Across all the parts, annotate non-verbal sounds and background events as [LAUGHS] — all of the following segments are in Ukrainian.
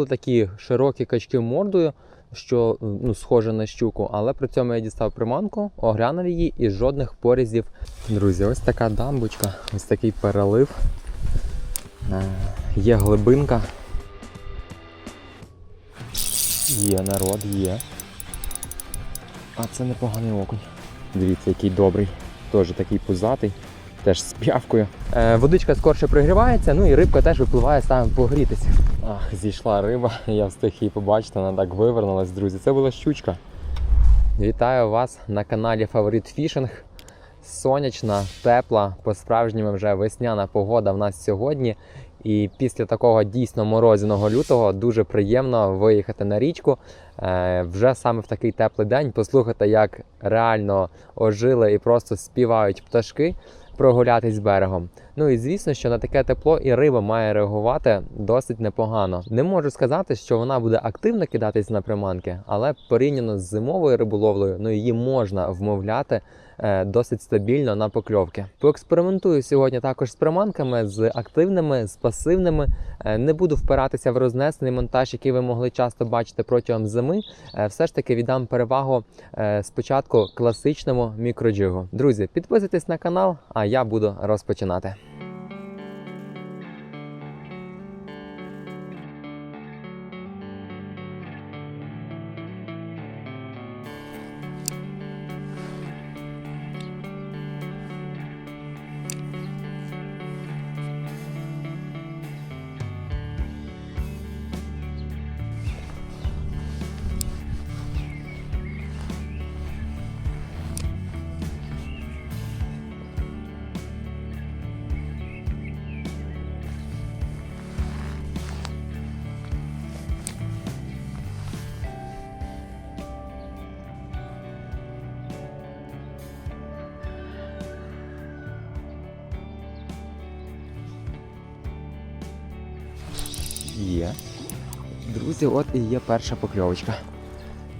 були такі широкі качки мордою, що ну, схоже на щуку, але при цьому я дістав приманку, оглянув її і жодних порізів. Друзі, ось така дамбочка, ось такий перелив. Е, Є глибинка. Є народ, є. А це непоганий окунь. Дивіться, який добрий. Теж такий пузатий, теж з п'явкою. Е, водичка скорше пригрівається, ну і рибка теж випливає саме погрітися. Ах, зійшла риба, [LAUGHS] я встиг її побачити, вона так вивернулась, друзі. Це була щучка. Вітаю вас на каналі Фаворит Фішинг. Сонячна, тепла, по-справжньому вже весняна погода в нас сьогодні. І після такого дійсно морозяного лютого дуже приємно виїхати на річку. Е, вже саме в такий теплий день послухати, як реально ожили і просто співають пташки, прогулятись берегом. Ну і звісно, що на таке тепло і риба має реагувати досить непогано. Не можу сказати, що вона буде активно кидатись на приманки, але порівняно з зимовою риболовлею, ну її можна вмовляти досить стабільно на покльовки. Поекспериментую сьогодні також з приманками, з активними, з пасивними. Е, Не буду впиратися в рознесений монтаж, який ви могли часто бачити протягом зими. Е, Все ж таки віддам перевагу е, спочатку класичному мікроджигу. Друзі, підписуйтесь на канал, а я буду розпочинати. Друзі, от і є перша покльовочка.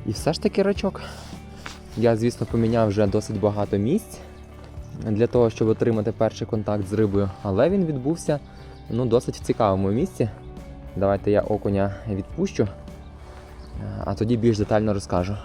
І все ж таки рачок. Я, звісно, поміняв вже досить багато місць для того, щоб отримати перший контакт з рибою, але він відбувся ну, досить в цікавому місці. Давайте я окуня відпущу, а тоді більш детально розкажу.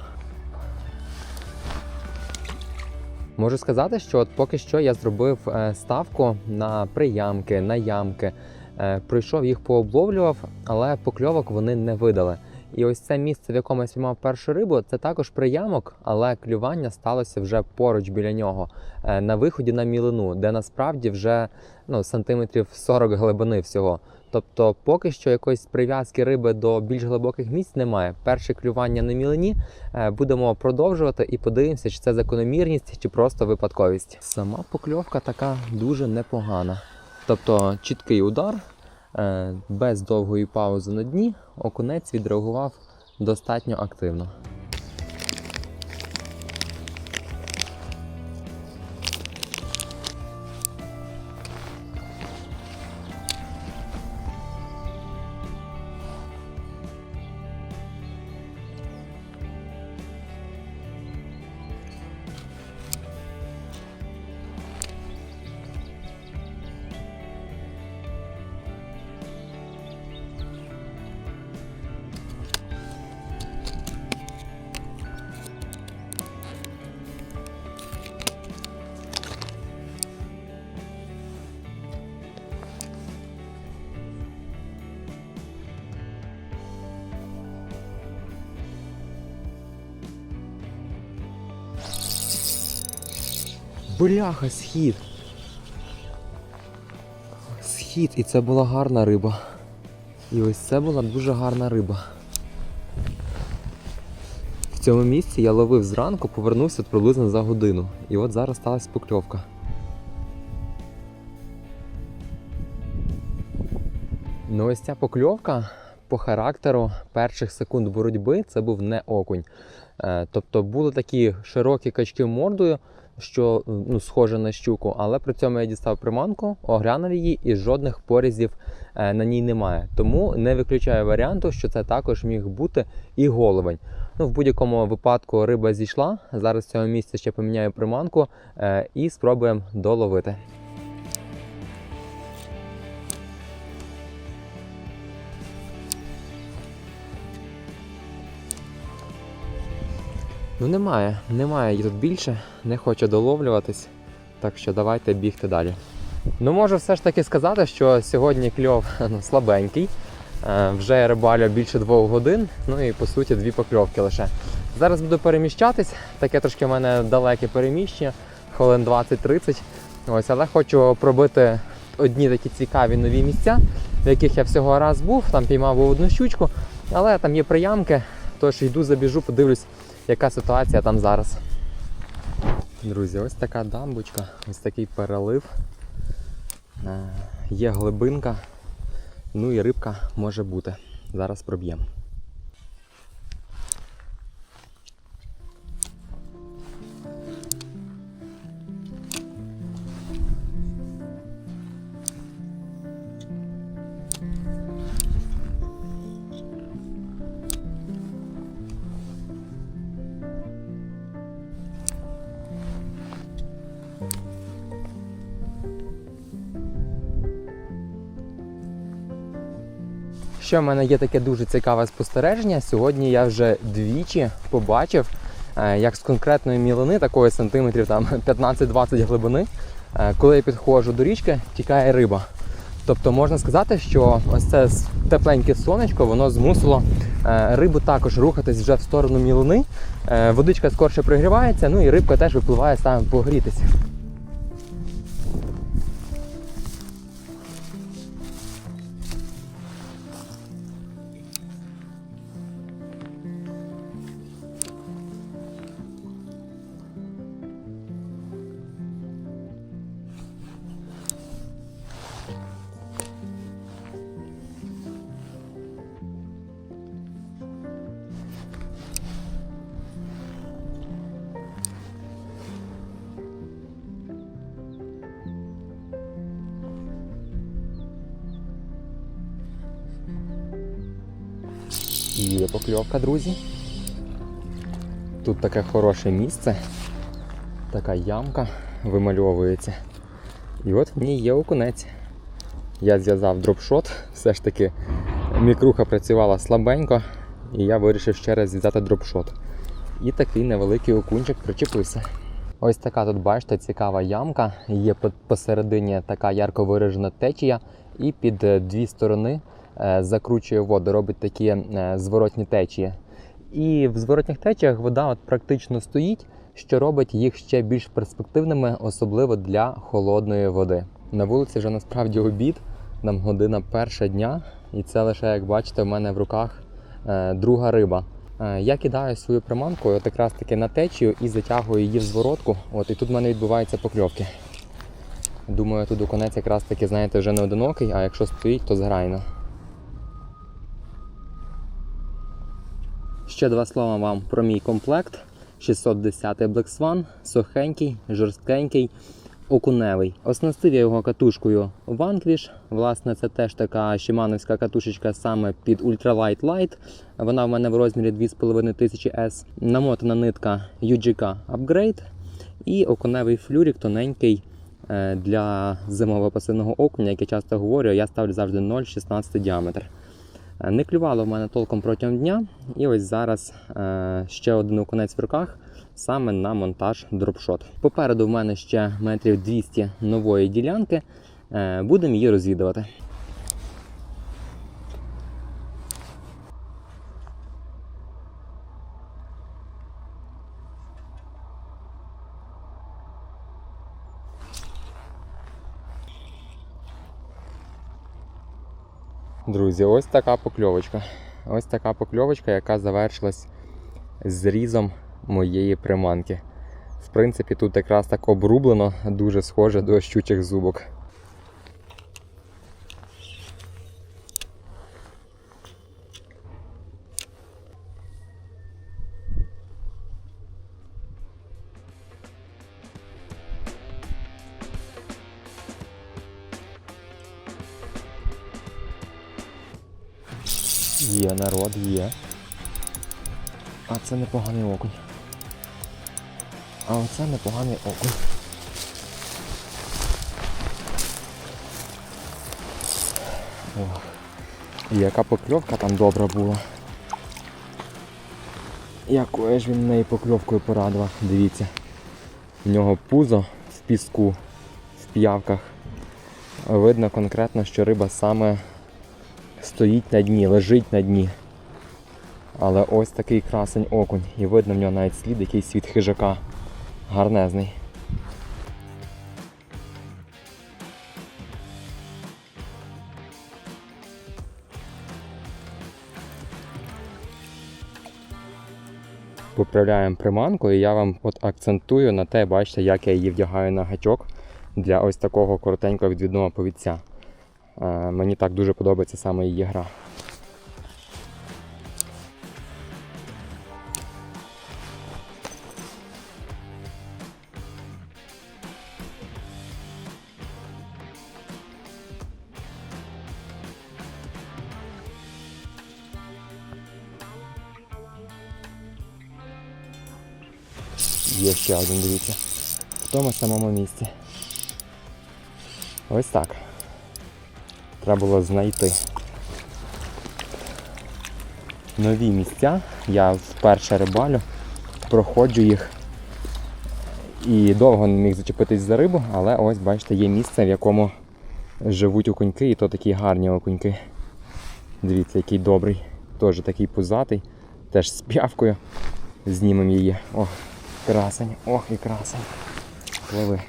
Можу сказати, що от поки що я зробив е, ставку на приямки, на ямки. Е, Пройшов їх пообловлював, але покльовок вони не видали. І ось це місце, в якому я спіймав першу рибу, це також приямок, але клювання сталося вже поруч біля нього, е, на виході на мілину, де насправді вже ну, сантиметрів 40 глибини всього. Тобто, поки що якоїсь прив'язки риби до більш глибоких місць немає. Перше клювання на мілині е, будемо продовжувати і подивимося, чи це закономірність, чи просто випадковість. Сама покльовка така дуже непогана. Тобто чіткий удар, е, без довгої паузи на дні, окунець відреагував достатньо активно. Бляха, схід. Схід, і це була гарна риба. І ось це була дуже гарна риба. В цьому місці я ловив зранку, повернувся приблизно за годину. І от зараз сталася покльовка. Ну ось ця покльовка по характеру перших секунд боротьби це був не окунь. Е, Тобто були такі широкі качки мордою, що ну, схоже на щуку, але при цьому я дістав приманку, оглянув її і жодних порізів е, на ній немає. Тому не виключаю варіанту, що це також міг бути і головень. Ну, в будь-якому випадку риба зійшла. Зараз з цього місця ще поміняю приманку е, і спробуємо доловити. Ну немає, немає її тут більше, не хочу доловлюватись. Так що давайте бігти далі. Ну, можу все ж таки сказати, що сьогодні кльов [LAUGHS] ну, слабенький. Е, Вже я рибалю більше двох годин, ну і по суті дві покльовки лише. Зараз буду переміщатись, таке трошки в мене далеке переміщення, хвилин 20-30. Ось, але хочу пробити одні такі цікаві нові місця, в яких я всього раз був, там піймав одну щучку, але там є приямки, тож йду, забіжу, подивлюсь, яка ситуація там зараз. Друзі, ось така дамбочка, ось такий перелив. Е, Є глибинка, ну і рибка може бути. Зараз проб'ємо. Ще в мене є таке дуже цікаве спостереження. Сьогодні я вже двічі побачив, е, як з конкретної мілини, такої сантиметрів там [LAUGHS] 15-20 глибини, е, коли я підходжу до річки, тікає риба. Тобто можна сказати, що ось це тепленьке сонечко, воно змусило е, рибу також рухатись вже в сторону мілини. Водичка скорше пригрівається, ну і рибка теж випливає саме погрітися. Є покльовка, друзі. Тут таке хороше місце, така ямка вимальовується. І от в ній є окунець. Я зв'язав дропшот, все ж таки мікруха працювала слабенько, і я вирішив ще раз зв'язати дропшот. І такий невеликий окунчик причепився. Ось така тут, бачите, цікава ямка. Є посередині така ярко виражена течія, і під е, дві сторони закручує воду, робить такі е, зворотні течії. І в зворотніх течіях вода от практично стоїть, що робить їх ще більш перспективними, особливо для холодної води. На вулиці вже насправді обід, нам година перша дня, і це лише, як бачите, в мене в руках е, друга риба. Е, Я кидаю свою приманку от якраз таки на течію і затягую її в зворотку. От і тут в мене відбуваються покльовки. Думаю, тут окунець якраз таки, знаєте, вже не одинокий, а якщо стоїть, то зграйно. Ще два слова вам про мій комплект. 610 Black Swan, сухенький, жорсткенький, окуневий. Оснастив я його катушкою Vanquish. Власне, це теж така шимановська катушечка саме під Ultralight Light. Вона в мене в розмірі 2500 S. Намотана нитка UGK Upgrade і окуневий флюрик тоненький е, для зимового пасивного окуня, як я часто говорю, я ставлю завжди 0,16 діаметр. Е, Не клювало в мене толком протягом дня, і ось зараз е, ще один окунець в руках саме на монтаж дропшот. Попереду в мене ще метрів 200 нової ділянки. Е, будемо її розвідувати. Друзі, ось така покльовочка. Ось така покльовочка, яка завершилась зрізом моєї приманки. В принципі, тут якраз так обрублено, дуже схоже до щучих зубок. Є народ, є. А це непоганий окунь. А оце непоганий окунь. Ох. І яка покльовка там добра була. Якою ж він неї покльовкою порадував. Дивіться. В нього пузо в піску, в п'явках. Видно конкретно, що риба саме стоїть на дні, лежить на дні. Але ось такий красень окунь. І видно в нього навіть слід якийсь від хижака. Гарнезний. Поправляємо приманку і я вам от акцентую на те, бачите, як я її вдягаю на гачок для ось такого коротенького відвідного повідця. Е, мені так дуже подобається саме її гра. Є ще один, дивіться. В тому самому місці. Ось так. Треба було знайти нові місця. Я вперше рибалю, проходжу їх і довго не міг зачепитись за рибу, але ось бачите, є місце, в якому живуть окуньки, і то такі гарні окуньки. Дивіться, який добрий. Теж такий пузатий, теж з п'явкою. Знімемо її. Ох, красень, ох і красень. Пливи.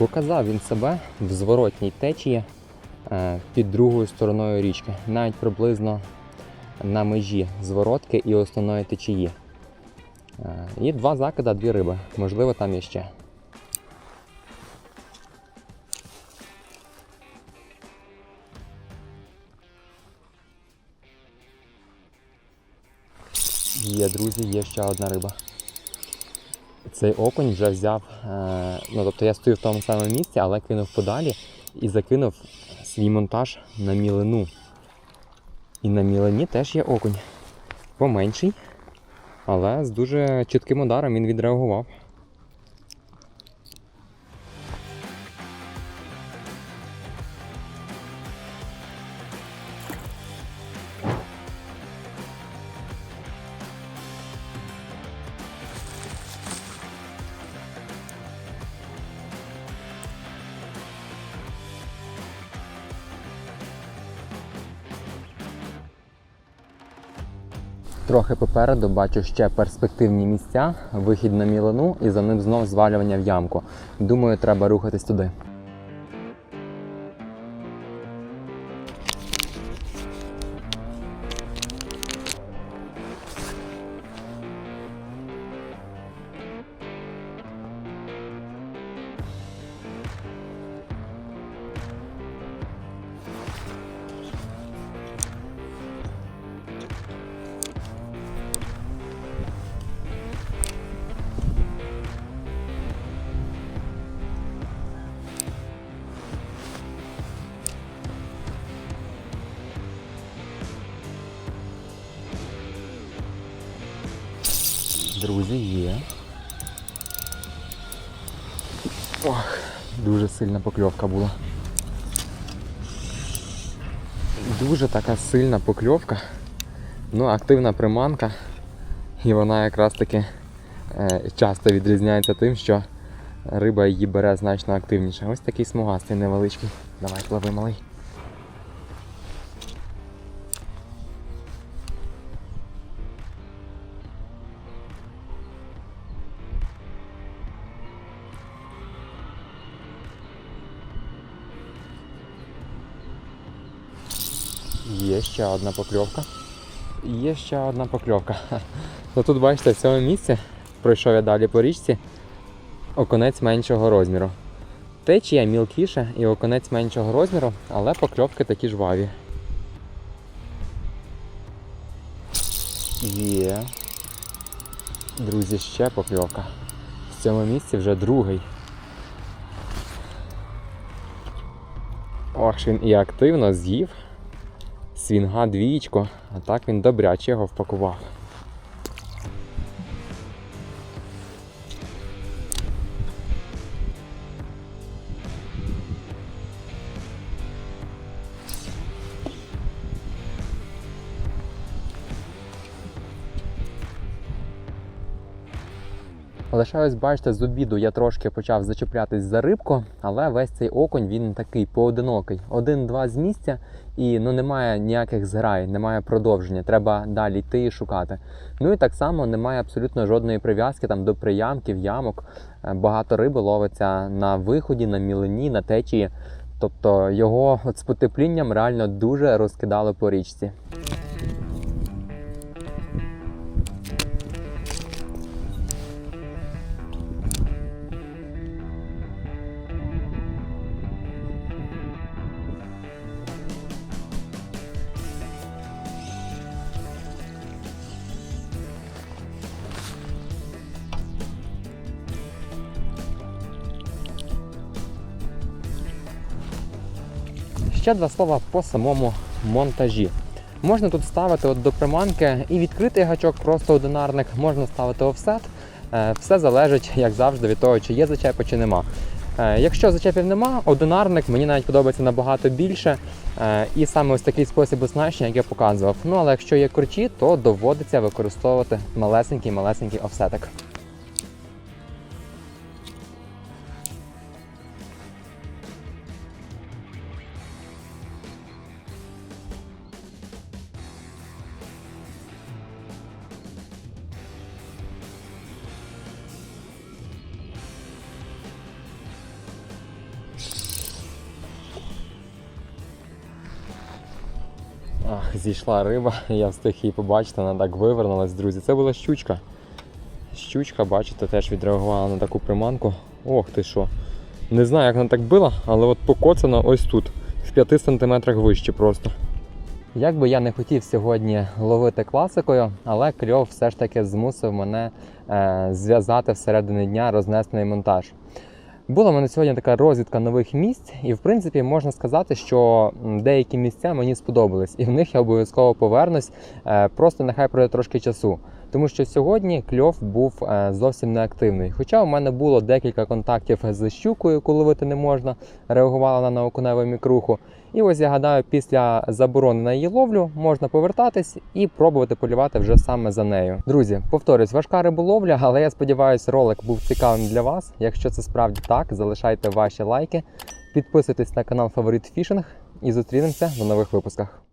Показав він себе в зворотній течії е, під другою стороною річки, навіть приблизно на межі зворотки і основної течії. Е, І два закида, дві риби. Можливо, там є ще. Є, друзі, є ще одна риба. Цей окунь вже взяв. Е, ну, тобто я стою в тому самому місці, але кинув подалі і закинув свій монтаж на мілину. І на мілині теж є окунь. Поменший, але з дуже чітким ударом він відреагував. Трохи попереду бачу ще перспективні місця, вихід на мілину і за ним знов звалювання в ямку. Думаю, треба рухатись туди. Друзі, є. Ох, дуже сильна покльовка була. Дуже така сильна покльовка. Ну, активна приманка. І вона якраз таки е, часто відрізняється тим, що риба її бере значно активніше. Ось такий смугастий невеличкий. Давай, пливи малий. Ще одна покльовка. Є ще одна покльовка. [LAUGHS] Ну тут бачите, в цьому місці пройшов я далі по річці оконець меншого розміру. Течія мілкіша і оконець меншого розміру, але покльовки такі жваві. Є. Друзі, ще покльовка. В цьому місці вже другий. Ох, він і активно з'їв свінга двієчко, а так він добряче його впакував. Лише ось бачите, з обіду я трошки почав зачеплятись за рибку, але весь цей окунь він такий поодинокий. Один-два з місця, і ну немає ніяких зграй, немає продовження. Треба далі йти і шукати. Ну і так само немає абсолютно жодної прив'язки там до приямків, ямок. Е, Багато риби ловиться на виході, на мілині, на течії. Тобто його з потеплінням реально дуже розкидало по річці. Ще два слова по самому монтажі. Можна тут ставити от до приманки і відкритий гачок, просто одинарник, можна ставити офсет. Е, Все залежить, як завжди, від того, чи є зачепи, чи нема. Е, Якщо зачепів нема, одинарник мені навіть подобається набагато більше. Е, І саме ось такий спосіб оснащення, як я показував. Ну але якщо є корчі, то доводиться використовувати малесенький малесенький офсетик. Зійшла риба, [LAUGHS] я встиг її побачити, вона так вивернулась, друзі. Це була щучка. Щучка, бачите, теж відреагувала на таку приманку. Ох ти що. Не знаю, як вона так била, але от покоцана ось тут, в 5 сантиметрах вище просто. Як би я не хотів сьогодні ловити класикою, але кльов все ж таки змусив мене е, зв'язати всередині дня рознесений монтаж. Була в мене сьогодні така розвідка нових місць, і в принципі можна сказати, що деякі місця мені сподобались, і в них я обов'язково повернусь. е, Просто нехай пройде трошки часу. Тому що сьогодні кльов був е, зовсім неактивний. Хоча у мене було декілька контактів з щукою, яку ловити не можна, реагувала на окуневу мікруху. І ось я гадаю, після заборони на її ловлю можна повертатись і пробувати полювати вже саме за нею. Друзі, повторюсь, важка риболовля, але я сподіваюся, ролик був цікавим для вас. Якщо це справді так, залишайте ваші лайки, підписуйтесь на канал Фаворит Фішинг і зустрінемося в нових випусках.